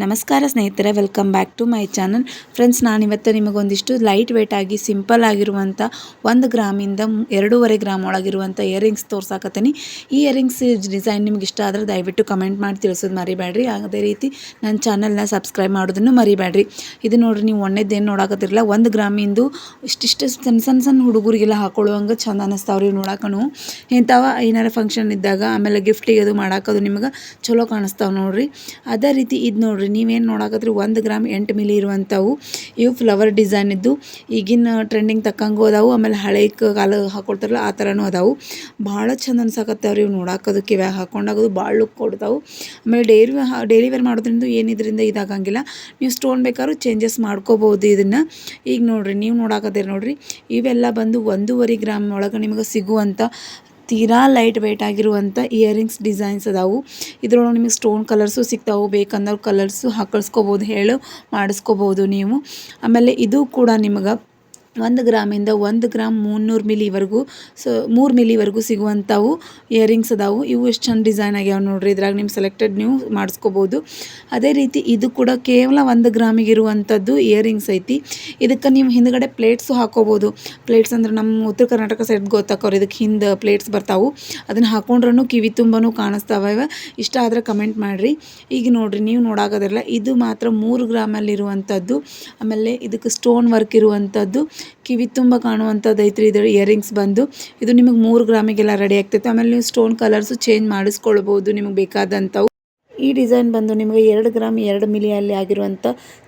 ನಮಸ್ಕಾರ ಸ್ನೇಹಿತರೆ welcome back to my channel friends ನಾನಿವತ್ತು ನಿಮಗೊಂದಿಷ್ಟು ಲೈಟ್ ವೆಯ್ಟ್ ಆಗಿ ಸಿಂಪಲ್ ಆಗಿರುವಂಥ ಒಂದು ಗ್ರಾಮಿಂದ ಎರಡೂವರೆ ಗ್ರಾಮ್ ಒಳಗಿರುವಂಥ ಇಯರಿಂಗ್ಸ್ ತೋರ್ಸಾಕತ್ತೀನಿ. ಈ ಇಯರಿಂಗ್ಸ್ ಡಿಸೈನ್ ನಿಮ್ಗೆ ಇಷ್ಟ ಆದರೆ ದಯವಿಟ್ಟು ಕಮೆಂಟ್ ಮಾಡಿ ತಿಳಿಸೋದು ಮರಿಬೇಡ್ರಿ. ಅದೇ ರೀತಿ ನನ್ನ ಚಾನಲ್ನ ಸಬ್ಸ್ಕ್ರೈಬ್ ಮಾಡೋದನ್ನು ಮರಿಬೇಡ್ರಿ. ಇದು ನೋಡ್ರಿ, ನೀವು ಒಣ್ಣೆದ್ದೇನು ನೋಡಕತ್ತಿರಲ್ಲ, ಒಂದು ಗ್ರಾಮಿಂದು ಇಷ್ಟಿಷ್ಟು ಸಣ್ಣ ಸಣ್ಣ ಸಣ್ಣ ಹುಡುಗರಿಗೆಲ್ಲ ಹಾಕೊಳ್ಳುವಂಗೆ ಚಂದ ಅನ್ನಿಸ್ತಾವ್ರಿ ನೋಡಕ್ಕನು ಇಂಥವ ಏನಾರ ಫಂಕ್ಷನ್ ಇದ್ದಾಗ ಆಮೇಲೆ ಗಿಫ್ಟಿಗೆ ಅದು ಮಾಡಾಕದು ನಿಮಗೆ ಚಲೋ ಕಾಣಿಸ್ತಾವೆ ನೋಡ್ರಿ. ಅದೇ ರೀತಿ ಇದು ನೋಡ್ರಿ ನೀವೇನು ನೋಡಕತ್ರಿ, ಒಂದು ಗ್ರಾಮ್ ಎಂಟು ಮಿಲಿ ಇರುವಂಥವು ಇವು ಫ್ಲವರ್ ಡಿಸೈನ್ ಇದ್ದು, ಈಗಿನ ಟ್ರೆಂಡಿಂಗ್ ತಕ್ಕಂಗೂ ಅದಾವು, ಆಮೇಲೆ ಹಳೆ ಕಾಲ ಹಾಕೊಳ್ತಾರಲ್ಲ, ಆ ಥರನೂ ಅದಾವು. ಭಾಳ ಚಂದ ಅನ್ಸಕತ್ತಾವ್ರಿ ಇವು ನೋಡಾಕದು ಕಿವ್ಯಾಗ ಹಾಕೊಂಡಾಗದು ಭಾಳ ಲುಕ್ ಕೊಡ್ತಾವೆ. ಆಮೇಲೆ ಡೇರಿ ಡೈಲಿ ಮಾಡೋದ್ರಿಂದ ಏನಿದ್ರಿಂದ ಇದಾಗಂಗಿಲ್ಲ. ನೀವು ಸ್ಟೋನ್ ಬೇಕಾದ್ರೂ ಚೇಂಜಸ್ ಮಾಡ್ಕೋಬೋದು ಇದನ್ನು. ಈಗ ನೋಡಿರಿ, ನೀವು ನೋಡಾಕತ್ತೀರಿ ನೋಡಿರಿ, ಇವೆಲ್ಲ ಬಂದು ಒಂದೂವರೆ ಗ್ರಾಮ್ ಒಳಗೆ ನಿಮಗೆ ಸಿಗುವಂಥ ತೀರಾ ಲೈಟ್ ವೆಯ್ಟ್ ಆಗಿರುವಂಥ ಇಯರಿಂಗ್ಸ್ ಡಿಸೈನ್ಸ್ ಅದಾವು ಇದ್ರೊಳಗೆ ನಿಮಗೆ ಸ್ಟೋನ್ ಕಲರ್ಸು ಸಿಗ್ತಾವೆ. ಬೇಕಂದ್ರೆ ಕಲರ್ಸು ಹಾಕಳ್ಸ್ಕೊಬೋದು, ಹೇಳು ಮಾಡಿಸ್ಕೋಬೋದು ನೀವು. ಆಮೇಲೆ ಇದು ಕೂಡ ನಿಮಗೆ ಒಂದು ಗ್ರಾಮಿಂದ ಒಂದು ಗ್ರಾಮ್ ಮುನ್ನೂರು ಮಿಲಿವರೆಗೂ ಸೊ ಮೂರು ಮಿಲಿವರೆಗೂ ಸಿಗುವಂಥವು ಇಯರಿಂಗ್ಸ್ ಅದಾವು. ಇವು ಎಷ್ಟು ಚಂದ ಡಿಸೈನ್ ಆಗ್ಯಾವ ನೋಡ್ರಿ. ಇದ್ರಾಗ ನಿಮ್ಮ ಸೆಲೆಕ್ಟೆಡ್ ನೀವು ಮಾಡಿಸ್ಕೋಬೋದು. ಅದೇ ರೀತಿ ಇದು ಕೂಡ ಕೇವಲ ಒಂದು ಗ್ರಾಮಿಗೆ ಇರುವಂಥದ್ದು ಇಯರಿಂಗ್ಸ್ ಐತಿ. ಇದಕ್ಕೆ ನೀವು ಹಿಂದ್ಗಡೆ ಪ್ಲೇಟ್ಸು ಹಾಕೋಬೋದು. ಪ್ಲೇಟ್ಸ್ ಅಂದ್ರೆ ನಮ್ಮ ಉತ್ತರ ಕರ್ನಾಟಕ ಸೈಡ್ ಗೊತ್ತಾಕೋರು ಇದಕ್ಕೆ ಹಿಂದೆ ಪ್ಲೇಟ್ಸ್ ಬರ್ತಾವು. ಅದನ್ನು ಹಾಕೊಂಡ್ರೂ ಕಿವಿ ತುಂಬನೂ ಕಾಣಿಸ್ತಾವ. ಇಷ್ಟ ಆದರೆ ಕಮೆಂಟ್ ಮಾಡಿರಿ. ಈಗ ನೋಡಿರಿ, ನೀವು ನೋಡಾಕದಿರಲ್ಲ, ಇದು ಮಾತ್ರ ಮೂರು ಗ್ರಾಮಲ್ಲಿರುವಂಥದ್ದು ಆಮೇಲೆ ಇದಕ್ಕೆ ಸ್ಟೋನ್ ವರ್ಕ್ ಇರುವಂಥದ್ದು. ಕಿವಿ ತುಂಬ ಕಾಣುವಂಥದ್ದು ಐತ್ರಿ ಇಯರಿಂಗ್ಸ್ ಬಂದು. ಇದು ನಿಮಗೆ ಮೂರು ಗ್ರಾಮಿಗೆಲ್ಲ ರೆಡಿ ಆಗ್ತೈತೆ. ಆಮೇಲೆ ನೀವು ಸ್ಟೋನ್ ಕಲರ್ಸು ಚೇಂಜ್ ಮಾಡಿಸ್ಕೊಳ್ಬೋದು. ನಿಮಗೆ ಬೇಕಾದಂಥವು. ಈ ಡಿಸೈನ್ ಬಂದು ನಿಮಗೆ ಎರಡು ಗ್ರಾಮ್ ಎರಡು ಮಿಲಿಯಲ್ಲಿ ಆಗಿರುವಂಥ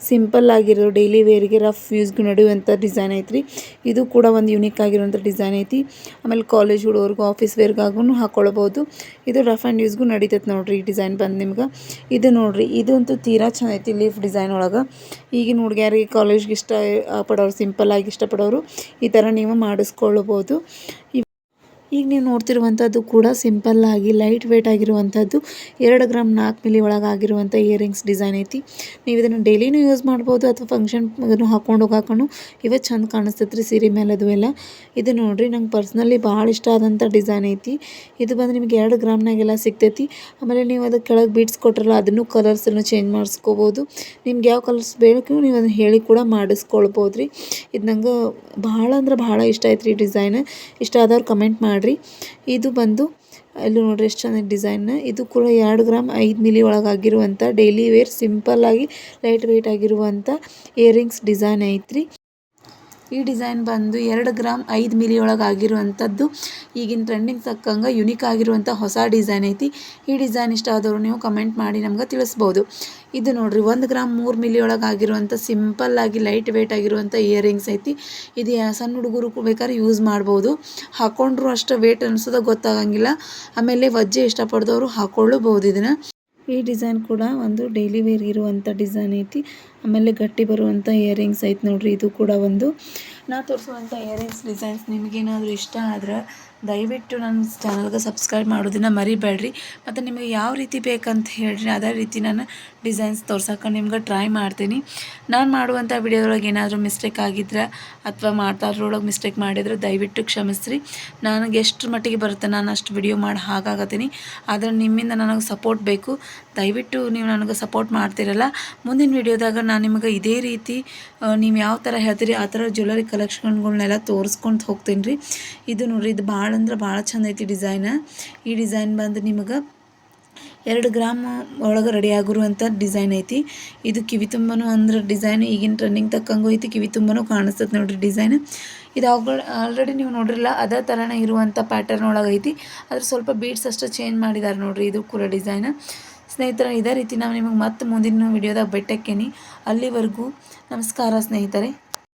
ಸಿಂಪಲ್ ಆಗಿರೋ ಡೈಲಿ ವೇರ್ಗೆ ರಫ್ ಯೂಸ್ಗೆ ನಡೆಯುವಂಥ ಡಿಸೈನ್ ಐತ್ರಿ. ಇದು ಕೂಡ ಒಂದು ಯುನಿಕ್ ಆಗಿರುವಂಥ ಡಿಸೈನ್ ಐತಿ. ಆಮೇಲೆ ಕಾಲೇಜ್ ಹುಡುಗರಿಗೂ ಆಫೀಸ್ ವೇರ್ಗಾಗೂ ಹಾಕ್ಕೊಳ್ಬೋದು ಇದು ರಫ್ ಆ್ಯಂಡ್ ಯೂಸ್ಗೂ ನಡೀತೈತೆ ನೋಡ್ರಿ ಈ ಡಿಸೈನ್ ಬಂದು ನಿಮ್ಗೆ. ಇದು ನೋಡ್ರಿ ಇದಂತೂ ತೀರಾ ಚೆನ್ನಾಗೈತಿ ಲೀಫ್ ಡಿಸೈನ್ ಒಳಗೆ. ಈಗಿನ ಹುಡುಗಿಯರಿಗೆ ಕಾಲೇಜ್ಗೆ ಇಷ್ಟ ಪಡೋರು ಸಿಂಪಲ್ ಆಗಿ ಇಷ್ಟಪಡೋರು ಈ ಥರ ನೀವು ಮಾಡಿಸ್ಕೊಳ್ಬೋದು. ಈಗ ನೀವು ನೋಡ್ತಿರುವಂಥದ್ದು ಕೂಡ ಸಿಂಪಲ್ ಆಗಿ ಲೈಟ್ ವೇಟ್ ಆಗಿರುವಂಥದ್ದು ಎರಡು ಗ್ರಾಮ್ ನಾಲ್ಕು ಮಿಲಿ ಒಳಗೆ ಆಗಿರುವಂಥ ಇಯರಿಂಗ್ಸ್ ಡಿಸೈನ್ ಐತಿ. ನೀವು ಇದನ್ನು ಡೈಲಿನೂ ಯೂಸ್ ಮಾಡ್ಬೋದು ಅಥವಾ ಫಂಕ್ಷನ್ ಹಾಕೊಂಡು ಹೋಗಾಕೊಂಡು ಇವತ್ತು ಚಂದ ಕಾಣಿಸ್ತೈತೆ ರೀ ಸೀರೆ ಮೇಲೆ ಅದು ಎಲ್ಲ. ಇದು ನೋಡಿರಿ ನಂಗೆ ಪರ್ಸ್ನಲಿ ಭಾಳ ಇಷ್ಟ ಆದಂಥ ಡಿಸೈನ್ ಐತಿ. ಇದು ಬಂದು ನಿಮ್ಗೆ ಎರಡು ಗ್ರಾಮ್ನಾಗೆಲ್ಲ ಸಿಗ್ತೈತಿ. ಆಮೇಲೆ ನೀವು ಅದಕ್ಕೆ ಕೆಳಗೆ ಬೀಡ್ಸ್ ಕೊಟ್ರಲ್ಲ ಅದನ್ನು ಕಲರ್ಸನ್ನು ಚೇಂಜ್ ಮಾಡಿಸ್ಕೋಬೋದು. ನಿಮ್ಗೆ ಯಾವ ಕಲರ್ಸ್ ಬೇಕು ನೀವು ಅದನ್ನು ಹೇಳಿ ಕೂಡ ಮಾಡಿಸ್ಕೊಳ್ಬೋದು ರೀ ಇದು ನಂಗೆ ಭಾಳ ಅಂದ್ರೆ ಭಾಳ ಇಷ್ಟ ಆಯ್ತು ರೀ ಡಿಸೈನ್. ಇಷ್ಟ ಆದವ್ರು ಕಮೆಂಟ್ ಮಾಡಿರಿ ಇದು ಬಂದು, ಇಲ್ಲಿ ನೋಡ್ರಿ ಎಷ್ಟು ಚೆನ್ನಾಗಿ ಡಿಸೈನ್. ಇದು ಕೂಡ ಎರಡು ಗ್ರಾಮ್ ಐದು ಮಿಲಿ ಒಳಗಾಗಿರುವಂಥ ಡೈಲಿ ವೇರ್ ಸಿಂಪಲ್ ಆಗಿ ಲೈಟ್ ವೆಯ್ಟ್ ಆಗಿರುವಂಥ ಇಯರಿಂಗ್ಸ್ ಡಿಸೈನ್ ಐತ್ರಿ. ಈ ಡಿಸೈನ್ ಬಂದು ಎರಡು ಗ್ರಾಮ್ ಐದು ಮಿಲಿ ಒಳಗೆ ಆಗಿರುವಂಥದ್ದು ಈಗಿನ ಟ್ರೆಂಡಿಂಗ್ ತಕ್ಕಂಗೆ ಯುನಿಕ್ ಆಗಿರುವಂಥ ಹೊಸ ಡಿಸೈನ್ ಐತಿ. ಈ ಡಿಸೈನ್ ಇಷ್ಟ ಆದವರು ನೀವು ಕಮೆಂಟ್ ಮಾಡಿ ನಮ್ಗೆ ತಿಳಿಸ್ಬೋದು. ಇದು ನೋಡ್ರಿ, ಒಂದು ಗ್ರಾಮ್ ಮೂರು ಮಿಲಿ ಒಳಗೆ ಆಗಿರುವಂಥ ಸಿಂಪಲ್ ಆಗಿ ಲೈಟ್ ವೇಟ್ ಆಗಿರುವಂಥ ಇಯರಿಂಗ್ಸ್ ಐತಿ. ಇದು ಸಣ್ಣ ಹುಡುಗರು ಬೇಕಾದ್ರೆ ಯೂಸ್ ಮಾಡ್ಬೋದು. ಹಾಕೊಂಡ್ರು ಅಷ್ಟು ವೇಟ್ ಅನ್ಸೋದು ಗೊತ್ತಾಗಂಗಿಲ್ಲ. ಆಮೇಲೆ ವಜ್ಜೆ ಇಷ್ಟಪಡ್ದವರು ಹಾಕೊಳ್ಳಬಹುದು ಇದನ್ನು. ಈ ಡಿಸೈನ್ ಕೂಡ ಒಂದು ಡೈಲಿ ವೇರ್ ಇರುವಂಥ ಡಿಸೈನ್ ಐತಿ. ಆಮೇಲೆ ಗಟ್ಟಿ ಬರುವಂಥ ಇಯರಿಂಗ್ಸ್ ಐತೆ ನೋಡ್ರಿ, ಇದು ಕೂಡ ಒಂದು. ನಾ ತೋರಿಸುವಂಥ ಇಯರಿಂಗ್ಸ್ ಡಿಸೈನ್ಸ್ ನಿಮಗೇನಾದರೂ ಇಷ್ಟ ಆದ್ರೆ ದಯವಿಟ್ಟು ನನ್ನ ಚಾನಲ್ಗೆ ಸಬ್ಸ್ಕ್ರೈಬ್ ಮಾಡೋದನ್ನು ಮರಿಬೇಡ್ರಿ. ಮತ್ತು ನಿಮಗೆ ಯಾವ ರೀತಿ ಬೇಕಂತ ಹೇಳ್ರಿ, ಅದೇ ರೀತಿ ನಾನು ಡಿಸೈನ್ಸ್ ತೋರ್ಸೋಕೆ ನಿಮ್ಗೆ ಟ್ರೈ ಮಾಡ್ತೀನಿ. ನಾನು ಮಾಡುವಂಥ ವಿಡಿಯೋದೊಳಗೆ ಏನಾದರೂ ಮಿಸ್ಟೇಕ್ ಆಗಿದ್ರೆ ಅಥವಾ ಮಾಡ್ತಾರೊಳಗೆ ಮಿಸ್ಟೇಕ್ ಮಾಡಿದರೆ ದಯವಿಟ್ಟು ಕ್ಷಮಿಸ್ರಿ. ನನಗೆ ಎಷ್ಟು ಮಟ್ಟಿಗೆ ಬರುತ್ತೆ, ನಾನು ಅಷ್ಟು ವಿಡಿಯೋ ಮಾಡಿ ಹಾಗಾಗತ್ತೀನಿ. ಆದರೆ ನಿಮ್ಮಿಂದ ನನಗೆ ಸಪೋರ್ಟ್ ಬೇಕು. ದಯವಿಟ್ಟು ನೀವು ನನಗೆ ಸಪೋರ್ಟ್ ಮಾಡ್ತಿರಲ್ಲ. ಮುಂದಿನ ವಿಡಿಯೋದಾಗ ನಾನು ನಿಮಗೆ ಇದೇ ರೀತಿ ನೀವು ಯಾವ ಥರ ಹೇಳ್ತೀರಿ, ಆ ಥರ ಜ್ಯುವೆಲ್ಲರಿ ಕಲೆಕ್ಷನ್ಗಳನ್ನೆಲ್ಲ ತೋರಿಸ್ಕೊಂಡು ಹೋಗ್ತೀನಿ ರೀ. ಇದು ನೋಡ್ರಿ, ಇದು ಭಾಳ ಅಂದ್ರೆ ಭಾಳ ಚಂದ ಐತಿ ಡಿಸೈನ್ ಈ ಡಿಸೈನ್ ಬಂದು ನಿಮಗೆ ಎರಡು ಗ್ರಾಮ್ ಒಳಗೆ ರೆಡಿ ಆಗಿರುವಂಥ ಡಿಸೈನ್ ಐತಿ. ಇದು ಕಿವಿ ತುಂಬನೂ ಅಂದ್ರೆ ಡಿಸೈನ್ ಈಗಿನ ಟ್ರೆಂಡಿಂಗ್ ತಕ್ಕಂಗೂ ಐತಿ, ಕಿವಿ ತುಂಬನೂ ಕಾಣಿಸ್ತದೆ ನೋಡ್ರಿ ಡಿಸೈನ್ ಇದು ಅವುಗಳು ಆಲ್ರೆಡಿ ನೀವು ನೋಡಿರಲ್ಲ, ಅದೇ ಥರನೇ ಇರುವಂಥ ಪ್ಯಾಟರ್ನ್ ಒಳಗೆ ಐತಿ. ಅದ್ರ ಸ್ವಲ್ಪ ಬೀಡ್ಸ್ ಅಷ್ಟೇ ಚೇಂಜ್ ಮಾಡಿದ್ದಾರೆ ನೋಡ್ರಿ, ಇದು ಕೂಡ ಡಿಸೈನ್ ಸ್ನೇಹಿತರೆ ಇದೇ ರೀತಿ ನಾವು ನಿಮಗೆ ಮತ್ತೆ ಮುಂದಿನ ವಿಡಿಯೋದಾಗ ಬೆಟ್ಟಕ್ಕೇನಿ ಅಲ್ಲಿವರೆಗೂ ನಮಸ್ಕಾರ ಸ್ನೇಹಿತರೆ.